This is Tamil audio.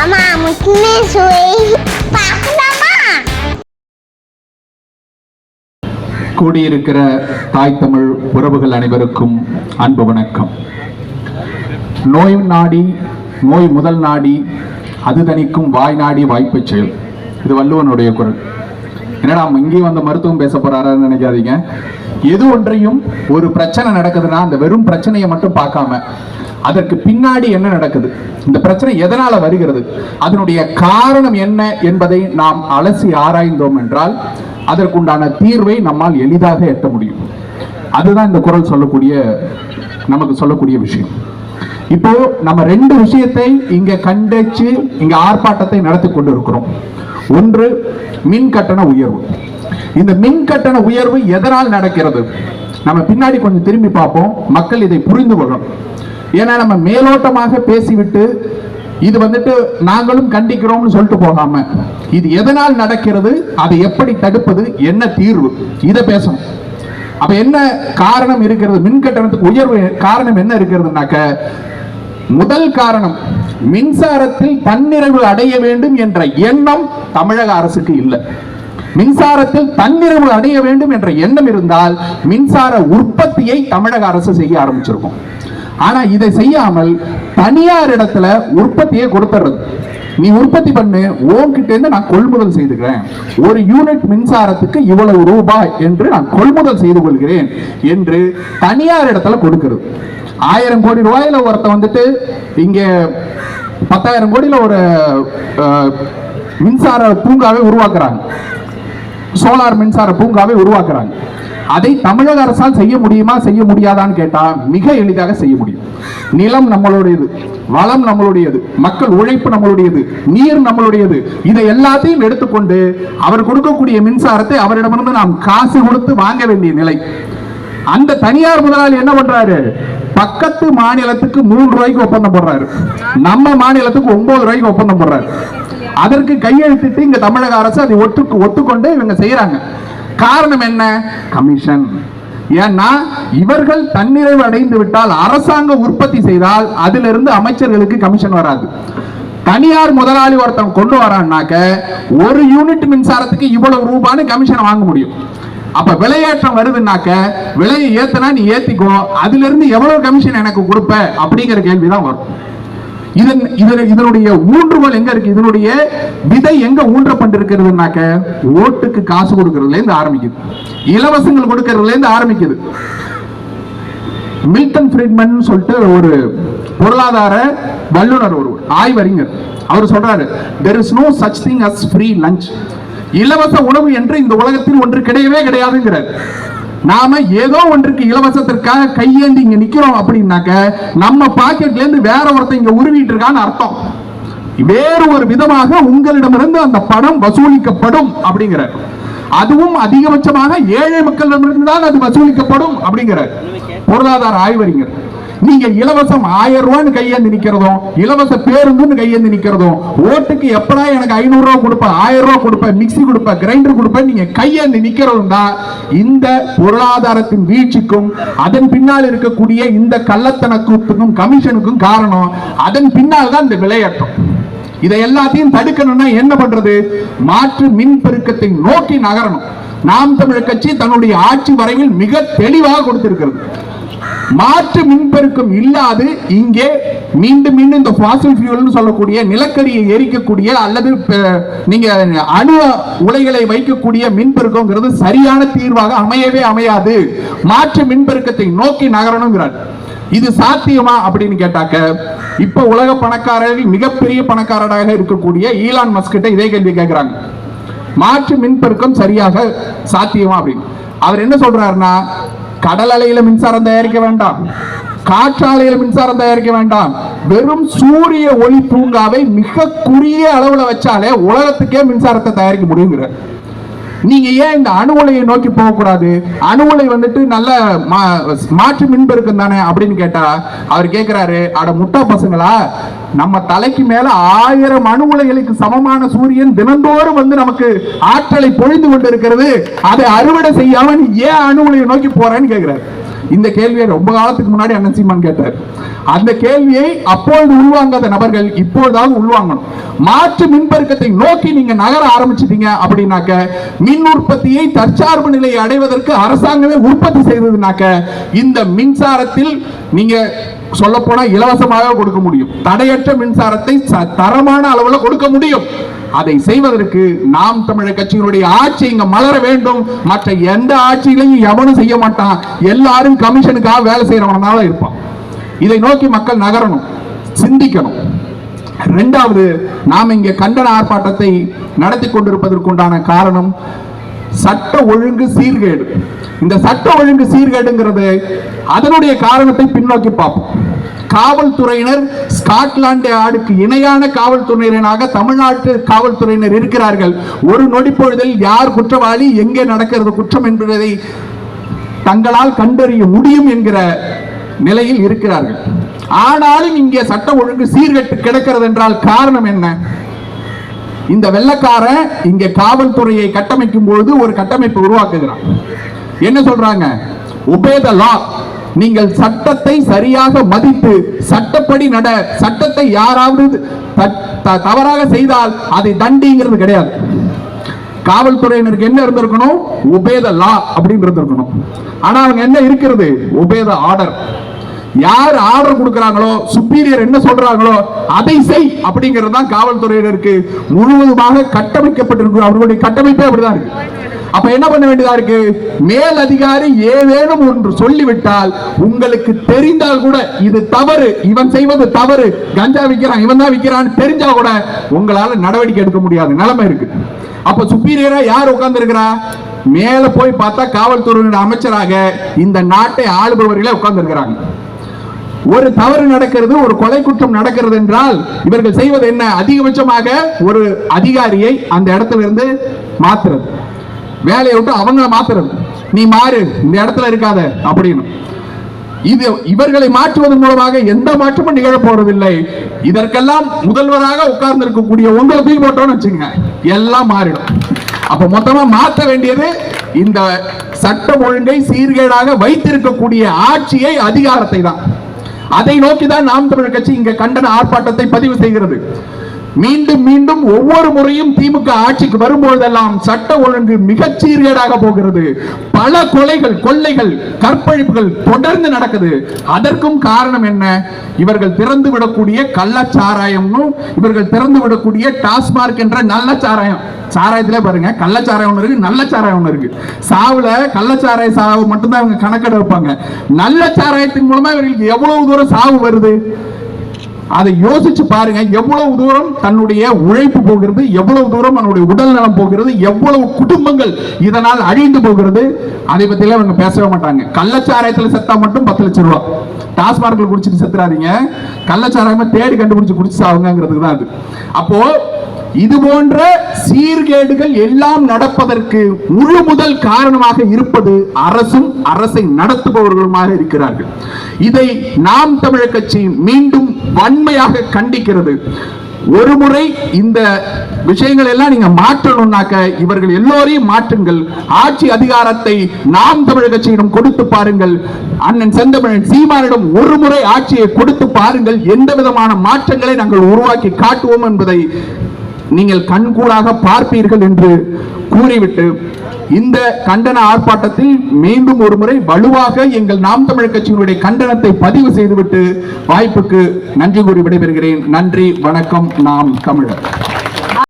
அம்மா முக்கியமே சுவை பார்க்கலாமா கூடியிருக்கிற தாய் தமிழ் உறவுகள் அனைவருக்கும் அன்பு வணக்கம். நோய் நாடி நோய் முதல் நாடி அது தணிக்கும் வாய் நாடி வாய்ப்பு செயல். இது வள்ளுவனுடைய குரல். என்னடா நம்ம இங்கேயும் வந்து மருத்துவம் பேச போறாருன்னு நினைக்காதீங்க. எது ஒன்றையும் ஒரு பிரச்சனை நடக்குதுன்னா அந்த வெறும் பிரச்சனையை மட்டும் பார்க்காம அதற்கு பின்னாடி என்ன நடக்குது? இந்த பிரச்சனை எதனால வருகிறது? அதனுடைய காரணம் என்ன என்பதை நாம் அலசி ஆராய்ந்தோம் என்றால் அதற்குண்டான தீர்வை நம்மால் எளிதாக எட்ட முடியும். அதுதான் இந்த குரல் சொல்லக்கூடிய நமக்கு சொல்லக்கூடிய விஷயம். இப்போ நம்ம ரெண்டு விஷயத்தை இங்க கண்டச்சு இங்க ஆர்ப்பாட்டத்தை நடத்தி கொண்டு இருக்கிறோம் ஒன்று மின் கட்டண உயர்வு. இந்த மின் கட்டண உயர்வு எதனால் நடக்கிறது? நம்ம பின்னாடி கொஞ்சம் திரும்பி பார்ப்போம். மக்கள் இதை புரிந்து கொள்ளணும். ஏன்னா நம்ம மேலோட்டமாக பேசிவிட்டு இது வந்துட்டு நாங்களும் கண்டிக்கிறோம்னு சொல்லிட்டு போகாம இது எதனால் நடக்கிறது அதை எப்படி தடுப்பது என்ன தீர்வு? இதை பேசணும். அப்ப என்ன காரணம் இருக்கிறது? மின் கட்டணத்துக்கு உயர்வு காரணம் என்ன இருக்கிறதுனாக்க முதல் காரணம் மின்சாரத்தில் தன்னிறைவு அடைய வேண்டும் என்ற எண்ணம் தமிழக அரசுக்கு இல்லை. மின்சாரத்தில் தன்னிறைவு அடைய வேண்டும் என்ற எண்ணம் இருந்தால் மின்சார உற்பத்தியை தமிழக அரசு செய்ய ஆரம்பிச்சிருக்கும். ஆனா இதை செய்யாமல் தனியார் இடத்துல உற்பத்தியை கொடுத்துறது. நீ உற்பத்தி பண்ணு உன்கிட்ட இருந்து நான் கொள்முதல் செய்துக்கிறேன். ஒரு யூனிட் மின்சாரத்துக்கு இவ்வளவு ரூபாய் என்று நான் கொள்முதல் செய்து கொள்கிறேன் என்று தனியார் இடத்துல கொடுக்கிறது. ஆயிரம் கோடி ரூபாயில ஒருத்த வந்துட்டு இங்க பத்தாயிரம் கோடியில ஒரு மின்சார பூங்காவை உருவாக்குறாங்க. சோலார் மின்சார பூங்காவை உருவாக்குறாங்க. அதை தமிழக அரசால் செய்ய முடியுமா செய்ய முடியாதான்னு கேட்டா மிக எளிதாக செய்ய முடியும். நிலம் நம்மளுடையது வளம் நம்மளுடையது மக்கள் உழைப்பு நம்மளுடையது நீர் நம்மளுடையது இதை எல்லாத்தையும் எடுத்துக்கொண்டு அவர் கொடுக்கக்கூடிய மின்சாரத்தை அவரிடமிருந்து நாம் காசு கொடுத்து வாங்க வேண்டிய நிலை. அந்த தனியார் முதலாளி என்ன பண்றாரு? பக்கத்து மாநிலத்துக்கு மூன்று ரூபாய்க்கு ஒப்பந்தம் போடுறாரு. நம்ம மாநிலத்துக்கு ஒன்பது ரூபாய்க்கு ஒப்பந்தம் போடுறாரு. அதற்கு கையெழுத்திட்டு இங்க தமிழக அரசு அதை ஒட்டு ஒத்துக்கொண்டு இவங்க செய்யறாங்க. காரணம் என்ன? கமிஷன். ஏன்னா இவர்கள் தன்னிறைவு அடைந்து விட்டால் அரசாங்க உற்பத்தி செய்தால் அதிலிருந்து அமைச்சர்களுக்கு கமிஷன் வராது. தனியார் முதலாளி ஒருத்தன் கொண்டு வரான்னாக்க ஒரு யூனிட் மின்சாரத்துக்கு இவ்வளவு ரூபான்னு கமிஷன் வாங்க முடியும். அப்ப விலையேற்றம் வருதுன்னாக்க விலையை ஏத்தனா நீ ஏத்திக்கோ அதுல இருந்து எவ்வளவு கமிஷன் எனக்கு கொடுப்ப அப்படிங்கிற கேள்விதான் வரும். இதன் இதனுடைய ஊன்றுகோல் எங்க இருக்கு? இதனுடைய விதை எங்க ஊன்றப்பட்டிருக்கிறதுனாக்க ஓட்டுக்கு காசு கொடுக்கறதுல இருந்து ஆரம்பிக்குது. இலவசங்கள் கொடுக்கறதுல இருந்து ஆரம்பிக்குது. மில்டன் ஃப்ரீட்மன் சொல்லிட்டு ஒரு பொருளாதார வல்லுனர் ஒரு ஆய்வறிஞர். அவர் சொல்றாரு there is no such thing as free lunch இலவச உணவு என்று இந்த உலகத்தில் ஒன்று கிடையவே கிடையாதுங்கிறார். நாம ஏதோ ஒன்றுக்கு இலவசத்திற்காக கையேந்தி இங்க நிக்கிறோம் அப்படின்னாக்க நம்ம பாக்கெட்ல இருந்து வேற ஒருத்தன் இங்க உருவிட்டு இருக்கான்னு அர்த்தம். வேறு ஒரு விதமாக உங்களிடமிருந்து அந்த பணம் வசூலிக்கப்படும் அப்படிங்கிறார் அதுவும் அதிகபட்சமாக ஏழை மக்களிடமிருந்து தான் அது வசூலிக்கப்படும் அப்படிங்கிறார் பொருளாதார ஆய்வறிஞர். நீங்க இலவசம் ஆயிரம் ரூபான்னு கையேந்து நிக்கிறதும் இலவச பேருந்துன்னு கையேந்து நிக்கிறதும் ஓட்டுக்கு எப்படா எனக்கு ஐநூறு ரூபா கொடுப்பேன் ஆயிரம் ரூபா கொடுப்பேன் மிக்சி கொடுப்பேன் கிரைண்டர் கொடுப்பேன் நீங்க கையேந்து நிக்கிறதும் தான் இந்த பொருளாதாரத்தின் வீழ்ச்சிக்கும் அதன் பின்னால் இருக்கக்கூடிய இந்த கள்ளத்தனக்கூத்துக்கும் கமிஷனுக்கும் காரணம் அதன் பின்னால் தான் இந்த விளையாட்டம் இதை எல்லாத்தையும் தடுக்கணும்னா என்ன பண்றது? மாற்று மின் பெருக்கத்தை நோக்கி நகரணும். நாம் தமிழர் கட்சி தன்னுடைய ஆட்சி வரைவில் மிக தெளிவாக கொடுத்திருக்கிறது. மாற்று மின்பெருக்கம் இல்லாது இங்கே மீண்டும் மீண்டும் இந்த ஃபாசில் ஃபியூல்னு சொல்லக்கூடிய நிலக்கரியை எரிக்கக்கூடிய அல்லது நீங்க அணு உலைகளை வைக்கக்கூடிய மின்பெருக்கம்ங்கிறது சரியான தீர்வாக அமையவே அமையாது. மாற்று மின்பெருக்கத்தை நோக்கி நகரணுங்கிறார். இது சாத்தியமா அப்படின்னு கேட்டாக்க இப்ப உலக பணக்காரர்கள் மிகப்பெரிய பணக்காரராக இருக்கக்கூடிய ஈலான் மஸ்கிட்ட இதே கேள்வி கேட்கிறாங்க மாற்று மின்பெருக்கம் சரியாக சாத்தியமா அப்படின்னு. அவர் என்ன சொல்றாருன்னா கடல் அலையில மின்சாரம் தயாரிக்க வேண்டாம். காற்றாலையில மின்சாரம் தயாரிக்க வேண்டாம். வெறும் சூரிய ஒளி பூங்காவை மிக குறுகிய அளவுல வச்சாலே உலகத்துக்கே மின்சாரத்தை தயாரிக்க முடியுங்கிற நீங்க ஏன் இந்த அணு உலையை நோக்கி போகக்கூடாது? அணு உலை வந்துட்டு நல்ல மா- மாற்று மின்பெருக்கம் தானே அப்படின்னு கேட்டா அவர் கேட்கிறாரு அட முட்டா பசங்களா நம்ம தலைக்கு மேல ஆயிரம் அணு உலைகளுக்கு சமமான சூரியன் தினந்தோறும் வந்து நமக்கு ஆற்றலை பொழிந்து கொண்டிருக்கிறது. அதை அறுவடை செய்யாம நீ ஏன் அணு உலையை நோக்கி போறேன்னு கேட்கிறாரு இந்த கேள்வியை ரொம்ப காலத்துக்கு முன்னாடி அண்ணன் சீமான் கேட்டார். அந்த கேள்வியை அப்பொழுது உள்வாங்காத நபர்கள் இப்பொழுதாவது உள்வாங்கணும். மாற்று மின்பெருக்கத்தை நோக்கி நீங்க நகர ஆரம்பிச்சிட்டீங்க அப்படின்னாக்க மின் உற்பத்தியை தற்சார்பு நிலையை அடைவதற்கு அரசாங்கமே உற்பத்தி செய்ததுனாக்க இந்த மின்சாரத்தில் நீங்க சொல்ல போனா இலவசமாக கொடுக்க முடியும். தடையற்ற மின்சாரத்தை ச- தரமான அளவுல கொடுக்க முடியும். அதை செய்வதற்கு நாம் தமிழர் கட்சியினுடைய ஆட்சி இங்க மலர வேண்டும். மற்ற எந்த ஆட்சியிலையும் எவனும் செய்ய மாட்டான். எல்லாரும் கமிஷனுக்காக வேலை செய்யறவனால இருப்பான். இதை நோக்கி மக்கள் நகரணும் சிந்திக்கணும். ரெண்டாவது நாம் இங்கே கண்டன ஆர்ப்பாட்டத்தை நடத்தி கொண்டிருப்பதற்குண்டான காரணம் சட்ட ஒழுங்கு சீர்கேடு. இந்த சட்ட ஒழுங்கு சீர்கேடுங்கிறது அதனுடைய காரணத்தை பின்னோக்கி பார்ப்போம். காவல்துறையினர் ஸ்காட்லாந்து ஆடுக்கு இணையான காவல்துறையினராக தமிழ்நாட்டு காவல்துறையினர் இருக்கிறார்கள். ஒரு நொடி பொழுதில் யார் குற்றவாளி எங்கே நடக்கிறது குற்றம் என்பதை தங்களால் கண்டறிய முடியும் என்கிற நிலையில் இருக்கிறார்கள். ஆனாலும் இங்கே சட்டம் ஒழுங்கு சீர்கெட்டு கிடக்கிறது என்றால் காரணம் என்ன? இந்த வெள்ளக்காரன் இங்கே காவல்துறையை கட்டமைக்கும் பொழுது ஒரு கட்டமைப்பு உருவாக்குகிறான். என்ன சொல்றாங்க? Obey the நீங்கள் சட்டத்தை சரியாக மதித்து சட்டப்படி நட சட்டத்தை யாராவது த- தவறாக செய்தால் அதை தண்டிங்கிறது கிடையாது. காவல்துறையினருக்கு என்ன இருந்திருக்கணும்? உபேத லா அப்படின்னு இருந்திருக்கணும். ஆனா அவங்க என்ன இருக்கிறது? உபேத ஆர்டர். யார் ஆர்டர் கொடுக்கறாங்களோ சுப்பீரியர் என்ன சொல்றாங்களோ அதை செய் அப்படிங்கிறது தான் காவல்துறையினருக்கு முழுவதுமாக கட்டமைக்கப்பட்டிருக்கு அவர்களுடைய கட்டமைப்பே அப்படிதான் இருக்கு. அப்ப என்ன பண்ண வேண்டியதா இருக்கு? மேல் அதிகாரி ஏதேனும் ஒன்று சொல்லிவிட்டால் உங்களுக்கு தெரிந்தால் கூட இது தவறு இவன் செய்வது தவறு. கஞ்சா விக்கிறான் இவன் தான் விக்கிறான்னு தெரிஞ்சா கூட உங்களால நடவடிக்கை எடுக்க முடியாது. நிலைமை இருக்கு. அப்ப சுப்பீரியரா யார் உட்கார்ந்து மேல போய் பார்த்தா காவல்துறையினுடைய அமைச்சராக இந்த நாட்டை ஆளுபவர்களே உட்கார்ந்து ஒரு தவறு நடக்கிறது ஒரு கொலை குற்றம் நடக்கிறது என்றால் இவர்கள் செய்வது என்ன? அதிகபட்சமாக ஒரு அதிகாரியை அந்த இடத்துல இருந்து மாத்துறது. வேலையை விட்டு அவங்கள மாத்துறது. நீ மாறு இந்த இடத்துல இருக்காத அப்படின்னு. இது இவர்களை மாற்றுவதன் மூலமாக எந்த மாற்றமும் நிகழ போறதில்லை இதற்கெல்லாம் முதல்வராக உட்கார்ந்து இருக்கக்கூடிய உங்களை தூக்கி போட்டோம்னு வச்சுங்க எல்லாம் மாறிடும். அப்ப மொத்தமா மாற்ற வேண்டியது இந்த சட்டம் ஒழுங்கை சீர்கேடாக வைத்திருக்கக்கூடிய ஆட்சியை அதிகாரத்தை தான். அதை நோக்கி தான் நாம் தமிழர் கட்சி இங்க கண்டன ஆர்ப்பாட்டத்தை பதிவு செய்கிறது. மீண்டும் மீண்டும் ஒவ்வொரு முறையும் திமுக ஆட்சிக்கு வரும்பொழுதெல்லாம் சட்ட ஒழுங்கு மிகச் சீர்கேடாக போகிறது. பல கொலைகள் கொள்ளைகள் கற்பழிப்புகள் தொடர்ந்து நடக்குது. அதற்கும் காரணம் என்ன? இவர்கள் திறந்து விடக்கூடிய கள்ளச்சாராயம்னும் இவர்கள் திறந்து விடக்கூடிய டாஸ்மார்க் என்ற நல்ல சாராயம் சாராயத்திலே பாருங்க கள்ளச்சாராயம் ஒன்று இருக்கு நல்ல சாராயம் ஒன்று இருக்கு. சாவுல கள்ளச்சாராய சாவு மட்டும்தான் அவங்க கணக்கெடு வைப்பாங்க நல்ல சாராயத்தின் மூலமா இவர்களுக்கு எவ்வளவு தூரம் சாவு வருது? அதை யோசிச்சு பாருங்க எவ்வளவு தூரம் தன்னுடைய உழைப்பு போகிறது எவ்வளவு தூரம் அவனுடைய உடல் நலம் போகிறது எவ்வளவு குடும்பங்கள் இதனால் அழிந்து போகிறது அதை பத்திலாம் அவங்க பேசவே மாட்டாங்க. கள்ளச்சாராயத்துல செத்தா மட்டும் பத்து லட்சம் ரூபாய் டாஸ்மார்க்ல குடிச்சிட்டு செத்துறாதீங்க. கள்ளச்சாராயமா தேடி கண்டுபிடிச்சு குடிச்சு சாவுங்கிறதுக்கு தான் அது. அப்போ இது போன்ற சீர்கேடுகள் எல்லாம் நடப்பதற்கு முழு முதல் காரணமாக இருப்பது அரசும் அரசை நடத்துபவர்களுமாக இருக்கிறார்கள். இதை நாம் தமிழர் கட்சி மீண்டும் வன்மையாக கண்டிக்கிறது. ஒரு முறை இந்த விஷயங்கள் எல்லாம் நீங்க மாற்றணும்னாக்க இவர்கள் எல்லோரையும் மாற்றுங்கள். ஆட்சி அதிகாரத்தை நாம் தமிழர் கட்சியிடம் கொடுத்து பாருங்கள். அண்ணன் செந்தமிழன் சீமானிடம் ஒரு முறை ஆட்சியை கொடுத்து பாருங்கள். எந்த விதமான மாற்றங்களை நாங்கள் உருவாக்கி காட்டுவோம் என்பதை நீங்கள் கண்கூடாக பார்ப்பீர்கள் என்று கூறிவிட்டு இந்த கண்டன ஆர்ப்பாட்டத்தில் மீண்டும் ஒரு முறை வலுவாக எங்கள் நாம் தமிழர் கட்சியினுடைய கண்டனத்தை பதிவு செய்துவிட்டு வாய்ப்புக்கு நன்றி கூறி விடைபெறுகிறேன். நன்றி வணக்கம் நாம் தமிழர்.